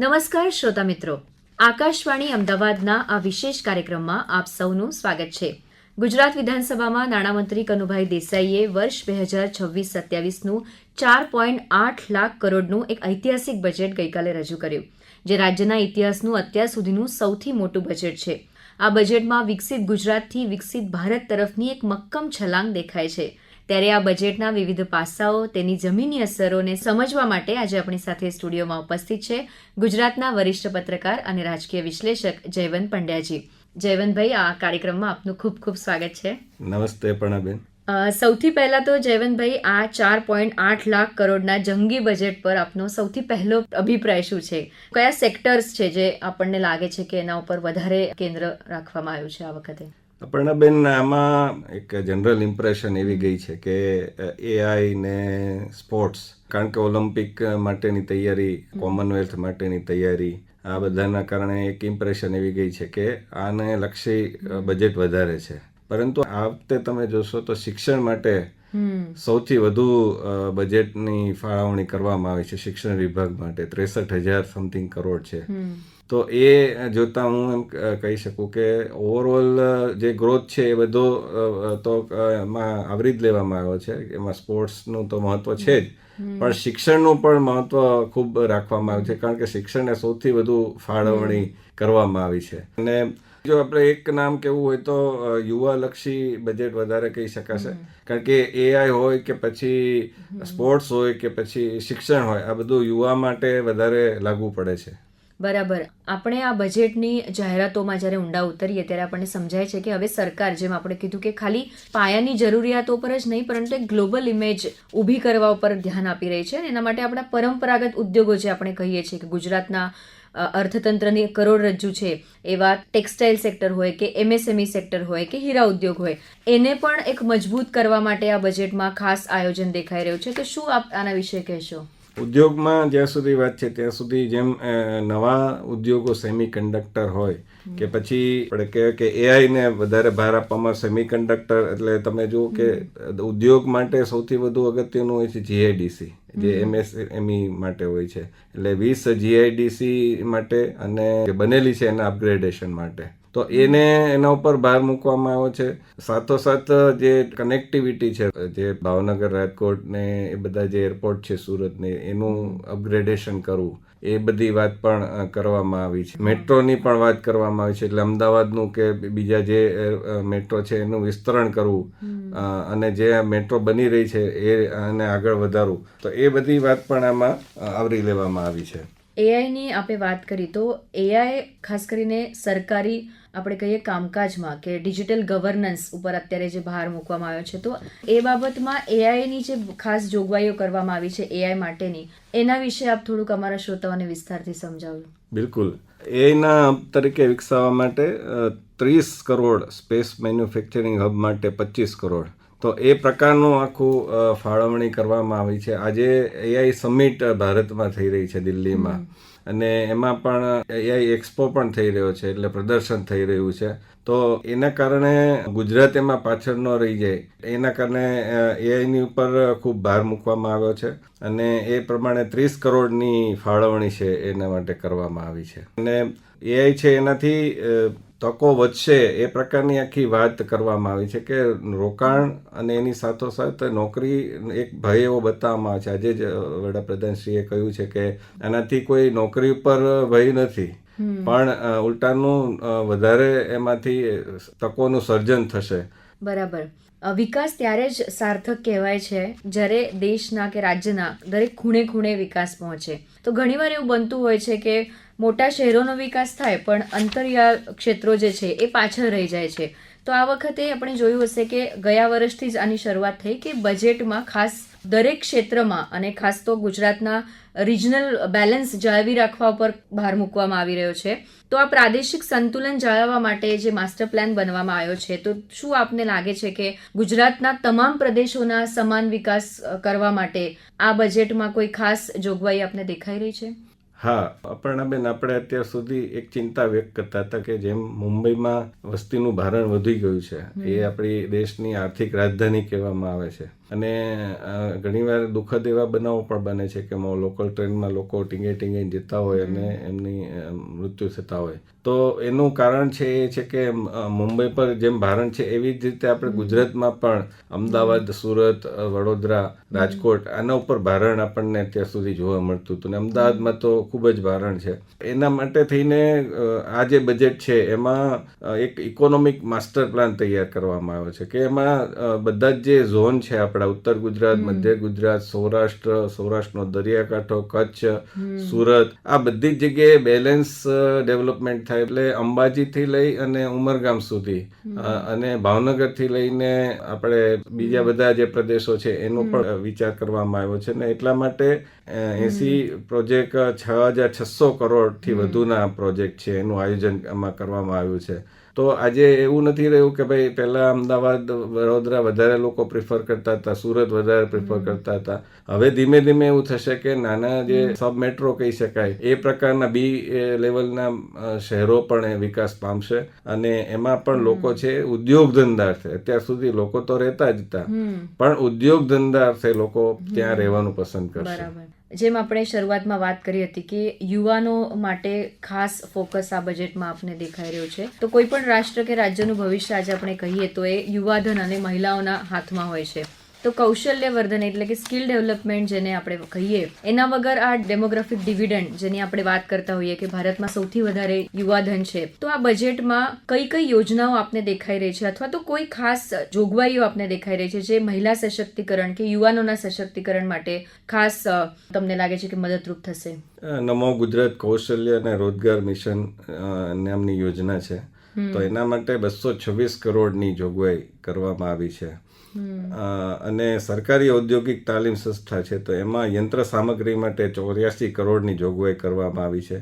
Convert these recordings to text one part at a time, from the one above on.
નમસ્કાર, શ્રોતા મિત્રો. આકાશવાણી અમદાવાદના આ વિશેષ કાર્યક્રમમાં આપ સૌનું સ્વાગત છે. ગુજરાત વિધાનસભામાં નાણામંત્રી કનુભાઈ દેસાઈએ વર્ષ બે હજાર છવ્વીસ સત્યાવીસનું ચાર પોઈન્ટ આઠ લાખ કરોડનું એક ઐતિહાસિક બજેટ ગઈકાલે રજૂ કર્યું, જે રાજ્યના ઇતિહાસનું અત્યાર સુધીનું સૌથી મોટું બજેટ છે. આ બજેટમાં વિકસિત ગુજરાતથી વિકસિત ભારત તરફની એક મક્કમ છલાંગ દેખાય છે. ત્યારે આ બજેટના વિવિધ પાસાઓ તેની જમીની અસરોને સમજવા માટે આજે આપણી સાથે સ્ટુડિયોમાં ઉપસ્થિત છે ગુજરાતના વરિષ્ઠ પત્રકાર અને રાજકીય વિશ્લેષક જયવંત પંડ્યાજી. જયવંતભાઈ આ કાર્યક્રમમાં આપનું ખૂબ ખૂબ સ્વાગત છે. નમસ્તે પ્રણાબેન. સૌથી પહેલા તો જયવંતભાઈ આ ચાર પોઈન્ટ આઠ લાખ કરોડના જંગી બજેટ પર આપનો સૌથી પહેલો અભિપ્રાય શું છે? કયા સેક્ટર્સ છે જે આપણને લાગે છે કે એના ઉપર વધારે કેન્દ્ર રાખવામાં આવ્યું છે આ વખતે? અપર્ણાબેન આમાં એક જનરલ ઇમ્પ્રેશન એવી ગઈ છે કે એઆઈ ને સ્પોર્ટ્સ કારણ કે ઓલિમ્પિક માટેની તૈયારી કોમનવેલ્થ માટેની તૈયારી આ બધાના કારણે એક ઇમ્પ્રેશન એવી ગઈ છે કે આને લક્ષી બજેટ વધારે છે. પરંતુ આ વખતે તમે જોશો તો શિક્ષણ માટે સૌથી વધુ બજેટની ફાળવણી કરવામાં આવી છે શિક્ષણ વિભાગ માટે. ત્રેસઠ હજાર સમથિંગ કરોડ છે. તો એ જોતા હું એમ કહી શકું કે ઓવરઓલ જે ગ્રોથ છે એ બધો તો એમાં આવરી જ લેવામાં આવ્યો છે. એમાં સ્પોર્ટ્સનું તો મહત્વ છે જ. પણ શિક્ષણનું પણ મહત્વ ખૂબ રાખવામાં આવ્યું છે. કારણ કે શિક્ષણને સૌથી વધુ ફાળવણી કરવામાં આવી છે. અને જો આપણે એક નામ કેવું હોય તો યુવાલક્ષી બજેટ વધારે કહી શકાશે. કારણ કે એઆઈ હોય કે પછી સ્પોર્ટ્સ હોય કે પછી શિક્ષણ હોય આ બધું યુવા માટે વધારે લાગુ પડે છે. બરાબર. આપણે આ બજેટની જાહેરાતોમાં જ્યારે ઊંડા ઉતરીએ ત્યારે આપણને સમજાય છે કે હવે સરકાર જેમ આપણે કીધું કે ખાલી પાયાની જરૂરિયાતો પર જ નહીં પરંતુ એક ગ્લોબલ ઇમેજ ઊભી કરવા ઉપર ધ્યાન આપી રહી છે અને એના માટે આપણા પરંપરાગત ઉદ્યોગો જે આપણે કહીએ છીએ કે ગુજરાતના અર્થતંત્રની કરોડરજ્જુ છે એવા ટેક્સટાઇલ સેક્ટર હોય કે એમએસએમઈ સેક્ટર હોય કે હીરા ઉદ્યોગ હોય, એને પણ એક મજબૂત કરવા માટે આ બજેટમાં ખાસ આયોજન દેખાઈ રહ્યું છે. તો શું આપ આના વિશે કહેશો? ઉદ્યોગમાં જ્યાં સુધી વાત છે ત્યાં સુધી જેમ નવા ઉદ્યોગો સેમી કંડક્ટર હોય કે પછી આપણે કહેવાય કે એઆઈને વધારે ભાર આપવામાં સેમી કંડક્ટર એટલે તમે જુઓ કે ઉદ્યોગ માટે સૌથી વધુ અગત્યનું હોય છે જીઆઈડીસી જે એમએસએમઈ માટે હોય છે. એટલે વીસ જીઆઈડીસી માટે અને જે બનેલી છે એના અપગ્રેડેશન માટે. તો એને એના ઉપર ભાર મૂકવામાં આવ્યો છે. સાથોસાથ જે કનેક્ટિવિટી છે જે ભાવનગર રાજકોટ ને એ બધા જે એરપોર્ટ છે સુરત ને એનું અપગ્રેડેશન કરવું એ બધી વાત પણ કરવામાં આવી છે. મેટ્રોની પણ વાત કરવામાં આવી છે. એટલે અમદાવાદનું કે બીજા જે મેટ્રો છે એનું વિસ્તરણ કરવું અને જે મેટ્રો બની રહી છે એ અને આગળ વધારવું તો એ બધી વાત પણ આમાં આવરી લેવામાં આવી છે. એઆઈની આપણે વાત કરી તો એઆઈ ખાસ કરીને સરકારી આપણે કહીએ કામકાજમાં કે ડિજિટલ ગવર્નન્સ ઉપર અત્યારે જે ભાર મૂકવામાં આવ્યો છે તો એ બાબતમાં એઆઈની જે ખાસ જોગવાઈઓ કરવામાં આવી છે એઆઈ માટેની એના વિશે આપ થોડુંક અમારા શ્રોતાઓને વિસ્તારથી સમજાવો. બિલકુલ. એના તરીકે વિકસાવવા માટે ત્રીસ કરોડ સ્પેસ મેન્યુફેક્ચરિંગ હબ માટે પચીસ કરોડ. તો એ પ્રકારનું આખું ફાળવણી કરવામાં આવી છે. આજે એઆઈ સમિટ ભારતમાં થઈ રહી છે દિલ્હીમાં. અને એમાં પણ એઆઈ એક્સપો પણ થઈ રહ્યો છે, એટલે પ્રદર્શન થઈ રહ્યું છે. તો એના કારણે ગુજરાત એમાં પાછળ ન રહી જાય. એના કારણે એઆઈની ઉપર ખૂબ ભાર મૂકવામાં આવ્યો છે અને એ પ્રમાણે ત્રીસ કરોડની ફાળવણી છે એના માટે કરવામાં આવી છે. અને એઆઈ છે એનાથી તકો વધશે એ પ્રકારની આખી વાત કરવામાં આવી છે કે રોકાણ અને એની સાથોસાથ નોકરી એક ભય એવો બતાવવામાં આવે છે. આજે જ વડાપ્રધાનશ્રીએ કહ્યું છે કે આનાથી કોઈ નોકરી ઉપર ભય નથી. પણ ઉલટાનું વધારે એમાંથી તકોનું સર્જન થશે. બરાબર. વિકાસ ત્યારે જ સાર્થક કહેવાય છે જ્યારે દેશના કે રાજ્યના દરેક ખૂણે ખૂણે વિકાસ પહોંચે. તો ઘણીવાર એવું બનતું હોય છે કે મોટા શહેરોનો વિકાસ થાય, પણ અંતરિયાળ ક્ષેત્રો જે છે એ પાછળ રહી જાય છે. તો આ વખતે આપણે જોયું હશે કે ગયા વર્ષથી જ આની શરૂઆત થઈ કે બજેટમાં ખાસ દરેક ક્ષેત્રમાં અને ખાસ તો ગુજરાતના રિજનલ બેલેન્સ જાળવી રાખવા પર ભાર મૂકવામાં આવી રહ્યો છે. તો આ પ્રાદેશિક સંતુલન જાળવવા માટે જે માસ્ટર પ્લાન બનવામાં આવ્યો છે, તો શું આપને લાગે છે કે ગુજરાતના તમામ પ્રદેશોના સમાન વિકાસ કરવા માટે આ બજેટમાં કોઈ ખાસ જોગવાઈ આપને દેખાઈ રહી છે? હા અપર્ણાબેન આપણે અત્યાર સુધી એક ચિંતા વ્યક્ત કરતા હતા કે જેમ મુંબઈમાં વસ્તીનું ભારણ વધી ગયું છે એ આપણી દેશની આર્થિક રાજધાની કહેવામાં આવે છે. અને ઘણીવાર દુઃખદ એવા બનાવો પણ બને છે કે લોકલ ટ્રેનમાં લોકો ટીંગે ટીંગે જતા હોય અને એમની મૃત્યુ થતા હોય. તો એનું કારણ છે એ છે કે મુંબઈ પર જેમ ભારણ છે એવી જ રીતે આપણે ગુજરાતમાં પણ અમદાવાદ સુરત વડોદરા રાજકોટ આના ઉપર ભારણ આપણને અત્યાર સુધી જોવા મળતું હતું. ને અમદાવાદમાં તો ખૂબ જ ભારણ છે. એના માટે થઈને આ જે બજેટ છે એમાં એક ઇકોનોમિક માસ્ટર પ્લાન તૈયાર કરવામાં આવ્યો છે કે એમાં બધા જ જે ઝોન છે આપણા ઉત્તર ગુજરાત મધ્ય ગુજરાત સૌરાષ્ટ્ર સૌરાષ્ટ્રનો દરિયાકાંઠો કચ્છ સુરત આ બધી જ જગ્યાએ બેલેન્સ ડેવલપમેન્ટ થાય એટલે અંબાજીથી લઈ અને ઉમરગામ સુધી અને ભાવનગરથી લઈને આપણે બીજા બધા જે પ્રદેશો છે એનો પણ વિચાર કરવામાં આવ્યો છે. ને એટલા માટે એસી પ્રોજેક્ટ છ હજાર છસો કરોડથી વધુના પ્રોજેક્ટ છે એનું આયોજન કરવામાં આવ્યું છે. તો આજે એવું નથી રહ્યું કે ભાઈ પહેલા અમદાવાદ વડોદરા વધારે લોકો પ્રિફર કરતા હતા સુરત વધારે પ્રિફર કરતા હતા. હવે ધીમે ધીમે એવું થશે કે નાના જે સબ મેટ્રો કહી શકાય એ પ્રકારના બી લેવલના શહેરો પણ એ વિકાસ પામશે. અને એમાં પણ લોકો છે ઉદ્યોગ ધંધા છે. અત્યાર સુધી લોકો તો રહેતા જ હતા. પણ ઉદ્યોગ ધંધા અર્થે લોકો ત્યાં રહેવાનું પસંદ કરશે. જેમ આપણે શરૂઆતમાં વાત કરી હતી કે યુવાનો માટે ખાસ ફોકસ આ બજેટમાં આપને દેખાઈ રહ્યો છે. તો કોઈ પણ રાષ્ટ્ર કે રાજ્યનું ભવિષ્ય આજે આપણે કહીએ તો એ યુવાધન અને મહિલાઓના હાથમાં હોય છે. તો કૌશલ્ય વર્ધન એટલે કે સ્કિલ ડેવલપમેન્ટ જેને આપણે કહીએ એના વગર આ ડેમોગ્રાફિક ડિવિડન્ડ જેની આપણે વાત કરતા હોઈએ કે ભારતમાં સૌથી વધારે યુવાધન છે તો આ બજેટમાં કઈ કઈ યોજનાઓ આપને દેખાઈ રહી છે અથવા તો કોઈ ખાસ જોગવાઈઓ આપને દેખાઈ રહી છે જે મહિલા સશક્તિકરણ કે યુવાનોના સશક્તિકરણ માટે ખાસ તમને લાગે છે કે મદદરૂપ થશે? નમો ગુજરાત કૌશલ્ય અને રોજગાર મિશન નામની યોજના છે. તો એના માટે બસો છવ્વીસ કરોડની જોગવાઈ કરવામાં આવી છે. અને સરકારી ઔદ્યોગિક તાલીમ સંસ્થા છે તો એમાં યંત્ર સામગ્રી માટે ચોર્યાસી કરોડની જોગવાઈ કરવામાં આવી છે.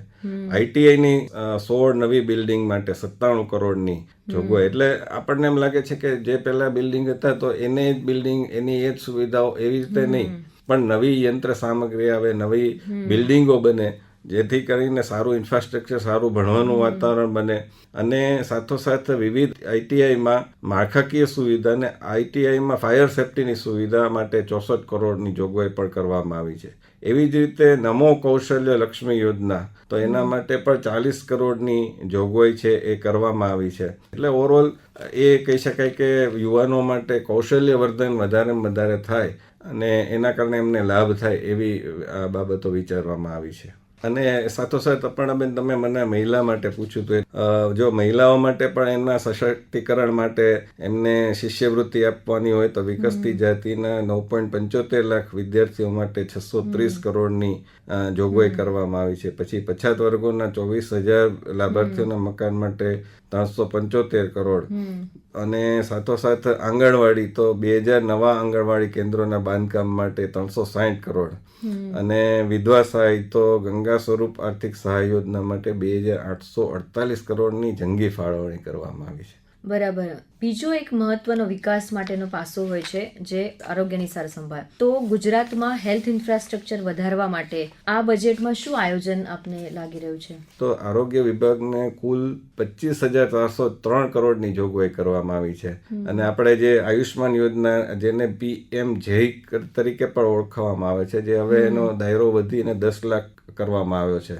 આઈટીઆઈની સોળ નવી બિલ્ડિંગ માટે સત્તાણું કરોડની જોગવાઈ. એટલે આપણને એમ લાગે છે કે જે પહેલા બિલ્ડિંગ હતા તો એને જ બિલ્ડિંગ એની એ જ સુવિધાઓ એવી રીતે નહીં. પણ નવી યંત્ર સામગ્રી આવે નવી બિલ્ડિંગો બને જેથી કરીને સારું ઇન્ફ્રાસ્ટ્રક્ચર સારું ભણવાનું વાતાવરણ બને. અને સાથોસાથ વિવિધ આઈટીઆઈમાં માળખાકીય સુવિધા અને આઈટીઆઈમાં ફાયર સેફ્ટીની સુવિધા માટે ચોસઠ કરોડની જોગવાઈ પણ કરવામાં આવી છે. એવી જ રીતે નમો કૌશલ્ય લક્ષ્મી યોજના તો એના માટે પણ ચાલીસ કરોડની જોગવાઈ છે એ કરવામાં આવી છે. એટલે ઓવરઓલ એ કહી શકાય કે યુવાનો માટે કૌશલ્ય વર્ધન વધારેમાં વધારે થાય અને એના કારણે એમને લાભ થાય એવી આ બાબતો વિચારવામાં આવી છે. અને સાથોસાથ અપર્ણાબેન તમે મને મહિલા માટે પૂછ્યું તો જો મહિલાઓ માટે પણ એમના સશક્તિકરણ માટે એમને શિષ્યવૃત્તિ આપવાની હોય તો વિકસતી જાતિના નવ પોઈન્ટ પંચોતેર લાખ વિદ્યાર્થીઓ માટે છસો ત્રીસ કરોડની જોગવાઈ કરવામાં આવી છે. પછી પછાત વર્ગોના ચોવીસ હજાર લાભાર્થીઓના મકાન માટે ત્રણસો પંચોતેર કરોડ. અને સાથોસાથ આંગણવાડી તો બે હજાર નવા આંગણવાડી કેન્દ્રોના બાંધકામ માટે ત્રણસો સાહીઠ કરોડ. અને વિધવા સહાય તો ગંગા સ્વરૂપ આર્થિક સહાય યોજના માટે બે હજાર આઠસો અડતાલીસ કરોડની જંગી ફાળવણી કરવામાં આવી છે. બરાબર. બીજો એક મહત્વનો વિકાસ માટેનો પાસો હોય છે જે આરોગ્યની સાર સંભાળ તો ગુજરાતમાં હેલ્થ ઇન્ફ્રાસ્ટ્રક્ચર વધારવા માટે આ બજેટમાં શું આયોજન આપને લાગી રહ્યું છે? તો આરોગ્ય વિભાગને કુલ પચીસ હજાર ચારસો ત્રણ કરોડની જોગવાઈ કરવામાં આવી છે. અને આપણે જે આયુષ્માન યોજના જેને પીએમ જય તરીકે પણ ઓળખવામાં આવે છે જે હવે એનો દાયરો વધીને દસ લાખ કરવામાં આવ્યો છે.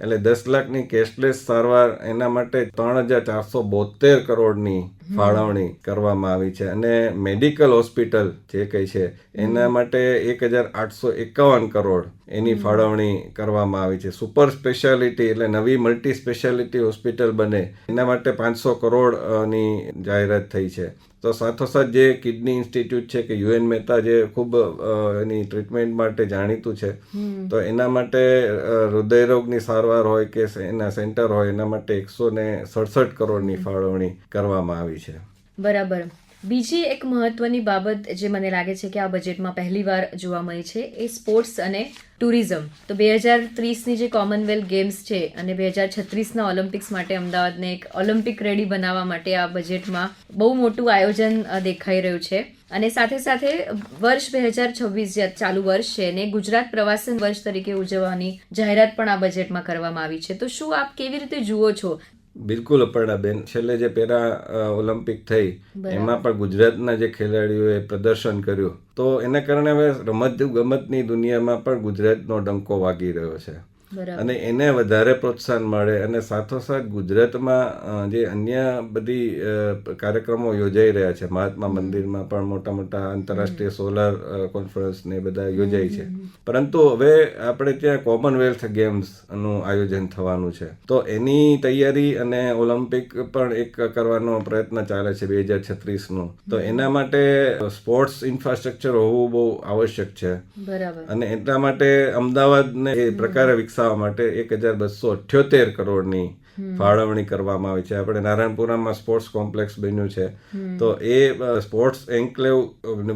એટલે દસ લાખની કેશલેસ સારવાર એના માટે ત્રણ હજાર ચારસો બોતેર કરોડની ફાળવણી કરવામાં આવી છે. અને મેડિકલ હોસ્પિટલ જે કઈ છે એના માટે એક હજાર આઠસો એકાવન કરોડ એની ફાળવણી કરવામાં આવી છે. સુપર સ્પેશિયાલિટી એટલે નવી મલ્ટી સ્પેશિયાલિટી હોસ્પિટલ બને એના માટે પાંચસો કરોડની જાહેરાત થઈ છે. તો સાથોસાથ જે કિડની ઇન્સ્ટિટ્યૂટ છે કે યુએન મહેતા જે ખૂબ એની ટ્રીટમેન્ટ માટે જાણીતું છે તો એના માટે હૃદયરોગની સારવાર હોય કે એના સેન્ટર હોય એના માટે એકસો ને સડસઠ કરોડની ફાળવણી કરવામાં આવી છે. બરાબર. બીજી એક મહત્વની બાબત જે મને લાગે છે કે આ બજેટમાં પહેલીવાર જોવા મળી છે એ સ્પોર્ટ્સ અને ટુરિઝમ. તો બે હજાર ત્રીસની જે કોમનવેલ્થ ગેમ્સ છે અને બે હજાર છત્રીસના ઓલિમ્પિક્સ માટે અમદાવાદને એક ઓલિમ્પિક રેડી બનાવવા માટે આ બજેટમાં બહુ મોટું આયોજન દેખાઈ રહ્યું છે. અને સાથે સાથે વર્ષ બે હજાર છવ્વીસ જે ચાલુ વર્ષ છે ને ગુજરાત પ્રવાસન વર્ષ તરીકે ઉજવવાની જાહેરાત પણ આ બજેટમાં કરવામાં આવી છે. તો શું આપ કેવી રીતે જુઓ છો બિલકુલ અપર્ણાબેન છેલ્લે જે પેરા ઓલિમ્પિક થઈ એમાં પણ ગુજરાતના જે ખેલાડીઓએ પ્રદર્શન કર્યું. તો એના કારણે હવે રમત ગમતની દુનિયામાં પણ ગુજરાતનો ડંકો વાગી રહ્યો છે. અને એને વધારે પ્રોત્સાહન મળે અને સાથોસાથ ગુજરાતમાં જે અન્ય બધી કાર્યક્રમો યોજાઈ રહ્યા છે મહાત્મા મંદિરમાં પણ મોટા મોટા આંતરરાષ્ટ્રીય સોલાર કોન્ફરન્સ ને બધા યોજાય છે. પરંતુ હવે આપણે ત્યાં કોમનવેલ્થ ગેમ્સનું આયોજન થવાનું છે. તો એની તૈયારી અને ઓલિમ્પિક પણ એક કરવાનો પ્રયત્ન ચાલે છે બે હજાર છત્રીસનું. તો એના માટે સ્પોર્ટ્સ ઇન્ફ્રાસ્ટ્રક્ચર હોવું બહુ આવશ્યક છે. અને એટલા માટે અમદાવાદને એ પ્રકારે વિકસાવવા માટે એક હજાર બસો અઠ્યોતેર કરોડની ફાળવણી કરવામાં આવી છે. આપણે નારાયણપુરામાં સ્પોર્ટ્સ કોમ્પ્લેક્સ બન્યું છે. તો એ સ્પોર્ટ્સ એન્કલેવ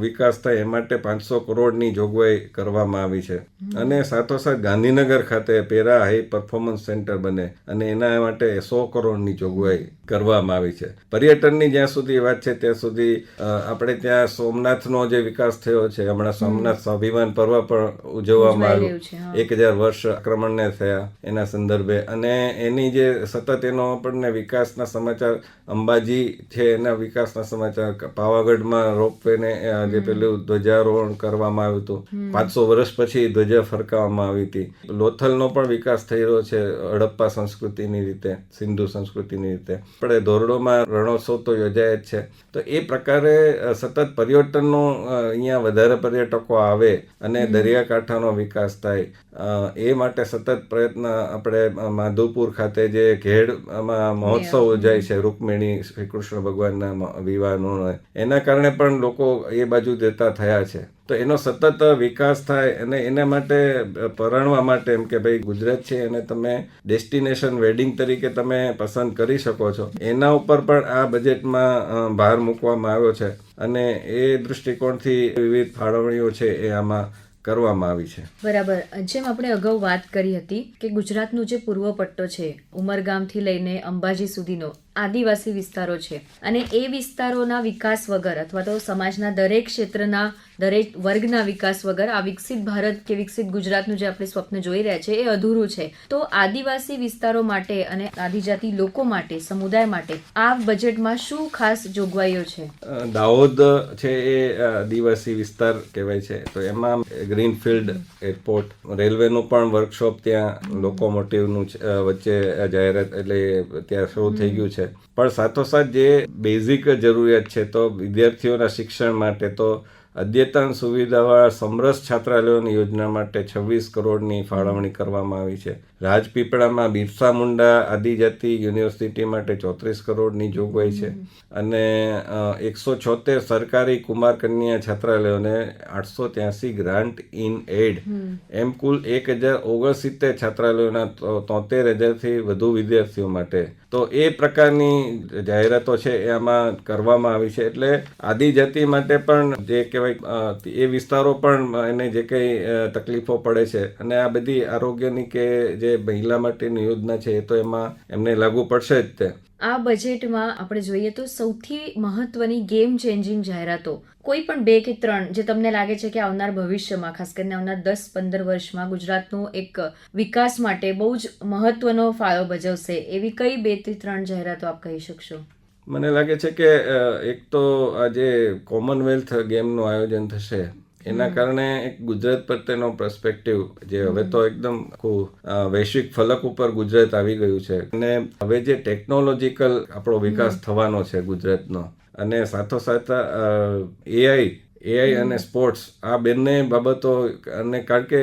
વિકાસ થાય એ માટે પાંચસો કરોડની જોગવાઈ કરવામાં આવી છે. અને સાથોસાથ ગાંધીનગર ખાતે પેરા હાઈ પરફોર્મન્સ સેન્ટર બને અને એના માટે સો કરોડની જોગવાઈ કરવામાં આવી છે. પર્યટનની જ્યાં સુધી વાત છે ત્યાં સુધી આપણે ત્યાં સોમનાથનો જે વિકાસ થયો છે હમણાં સોમનાથ સ્વાભિમાન પર્વ પણ ઉજવવામાં. આવ્યું. એક હજાર વર્ષ આક્રમણને થયા એના સંદર્ભે. અને એની જે સતત એનો આપણને વિકાસના સમાચાર અંબાજી છે એના વિકાસના સમાચાર પાવાગઢમાં રોપવેને જે પેલું ધ્વજારોહણ કરવામાં આવ્યું હતું. પાંચસો વર્ષ પછી ધ્વજા ફરકાવવામાં આવી હતી. લોથલનો પણ વિકાસ થઈ રહ્યો છે હડપ્પા સંસ્કૃતિની રીતે સિંધુ સંસ્કૃતિની રીતે. આપણે ધોરડોમાં રણોત્સવ તો યોજાય જ છે. તો એ પ્રકારે સતત પર્યટનનો અહીંયા વધારે પર્યટકો આવે અને દરિયાકાંઠાનો વિકાસ થાય. એ માટે સતત પ્રયત્ન આપણે માધવપુર ખાતે જે ઘેડમાં મહોત્સવ ઉજાય છે રૂકમિણી શ્રી કૃષ્ણ ભગવાનના વિવાહનો એના કારણે પણ લોકો એ બાજુ જતા થયા છે. તો એનો સતત વિકાસ થાય અને એના માટે પરણવા માટે એમ કે ભાઈ ગુજરાત છે અને તમે ડેસ્ટિનેશન વેડિંગ તરીકે તમે પસંદ કરી શકો છો. એના ઉપર પણ આ બજેટમાં ભાર મૂકવામાં આવ્યો છે. અને એ દૃષ્ટિકોણથી વિવિધ ફાળવણીઓ છે એ આમાં કરવામાં આવી છે. બરાબર. જેમ આપણે અગાઉ વાત કરી હતી કે ગુજરાતનો જે પૂર્વ પટ્ટો છે, ઉમરગામથી લઈને અંબાજી સુધીનો આદિવાસી વિસ્તારો છે, અને એ વિસ્તારોના વિકાસ વગર અથવા તો સમાજના દરેક ક્ષેત્રના દરેક વર્ગના વિકાસ વગર આ વિકસિત ભારત કે વિકસિત ગુજરાતનું જે આપણે સ્વપ્ન જોઈ રહ્યા છે એ અધૂરું છે. તો આદિવાસી વિસ્તારો માટે અને આદિજાતિ લોકો માટે સમુદાય માટે આ બજેટમાં શું ખાસ જોગવાઈઓ છે? દાહોદ છે એ આદિવાસી વિસ્તાર કહેવાય છે. તો એમાં ગ્રીનફિલ્ડ એરપોર્ટ રેલવેનું પણ વર્કશોપ ત્યાં લોકોમોટિવનું વચ્ચે જાહેરાત એટલે ત્યાં શરૂ થઈ ગયું છે. પણ સાથોસાથ જે બેઝિક જરૂરિયાત છે તો વિદ્યાર્થીઓના શિક્ષણ માટે તો અદ્યતન સુવિધાવાળા સમરસ છાત્રાલયોની યોજના માટે છવ્વીસ કરોડની ફાળવણી કરવામાં આવી છે. રાજપીપળામાં બિરસા મુંડા આદિજાતિ યુનિવર્સિટી માટે ચોત્રીસ કરોડની જોગવાઈ છે અને એકસો છોતેર સરકારી કુમાર કન્યા છાત્રાલયોને આઠસો ત્યાસી ગ્રાન્ટ ઇન એડ. એમ કુલ એક હજાર ઓગણસિત્તેર છાત્રાલયોના તોતેર હજારથી વધુ વિદ્યાર્થીઓ માટે. તો એ પ્રકારની જાહેરાતો છે એ આમાં કરવામાં આવી છે. એટલે આદિજાતિ માટે પણ જે કહેવાય અ, એ વિસ્તારો પણ એને જે કંઈ તકલીફો પડે છે. અને આ બધી આરોગ્યની કે જે મહિલા માટેની યોજના છે એ તો એમાં એમને લાગુ પડશે જ તે. આ બજેટમાં આપણે જોઈએ તો સૌથી મહત્વની ગેમ ચેન્જિંગ જાહેરાતો કોઈ પણ બે કે ત્રણ જે તમને લાગે છે કે આવનાર ભવિષ્યમાં ખાસ કરીને આવનાર દસ પંદર વર્ષમાં ગુજરાતનો એક વિકાસ માટે બહુ જ મહત્વનો ફાળો ભજવશે એવી કઈ બેથી ત્રણ જાહેરાતો આપ કહી શકશો? મને લાગે છે કે એક તો આ જે કોમનવેલ્થ ગેમનું આયોજન થશે એના કારણે એક ગુજરાત પ્રત્યેનો પર્સપેક્ટિવ જે હવે તો એકદમ આખું વૈશ્વિક ફલક ઉપર ગુજરાત આવી ગયું છે. અને હવે જે ટેકનોલોજીકલ આપણો વિકાસ થવાનો છે ગુજરાતનો અને સાથોસાથ એઆઈ એઆઈ અને સ્પોર્ટ્સ આ બંને બાબતો અને કારણ કે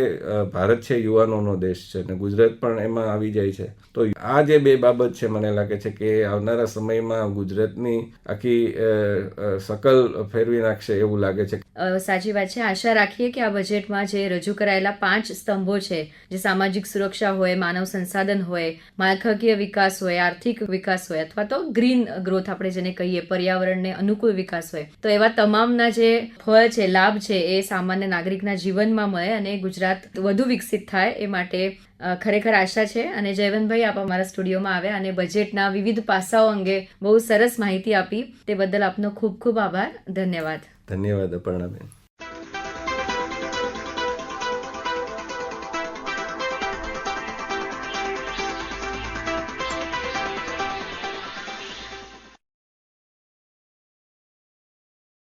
ભારત છે યુવાનોનો દેશ છે અને ગુજરાત પણ એમાં આવી જાય છે. તો આ જે બે બાબત છે મને લાગે છે કે આવનારા સમયમાં ગુજરાતની આખી અ, ફેરવી નાખશે એવું લાગે છે. સાચી વાત છે. આશા રાખીએ કે આ બજેટમાં જે રજૂ કરાયેલા પાંચ સ્તંભો છે જે સામાજિક સુરક્ષા હોય માનવ સંસાધન હોય માળખાકીય વિકાસ હોય આર્થિક વિકાસ હોય અથવા તો ગ્રીન ગ્રોથ આપણે જેને કહીએ પર્યાવરણને અનુકૂળ વિકાસ હોય તો એવા તમામના જે ફળ છે, લાભ છે એ સામાન્ય નાગરિકના જીવનમાં મળે અને ગુજરાત વધુ વિકસિત થાય એ માટે ખરેખર આશા છે. અને જયવંતભાઈ, આપ અમારા સ્ટુડિયોમાં આવ્યા અને બજેટના વિવિધ પાસાઓ અંગે બહુ સરસ માહિતી આપી. તે બદલ આપનો ખૂબ ખૂબ આભાર. ધન્યવાદ. ધન્યવાદ અપર્ણાબેન.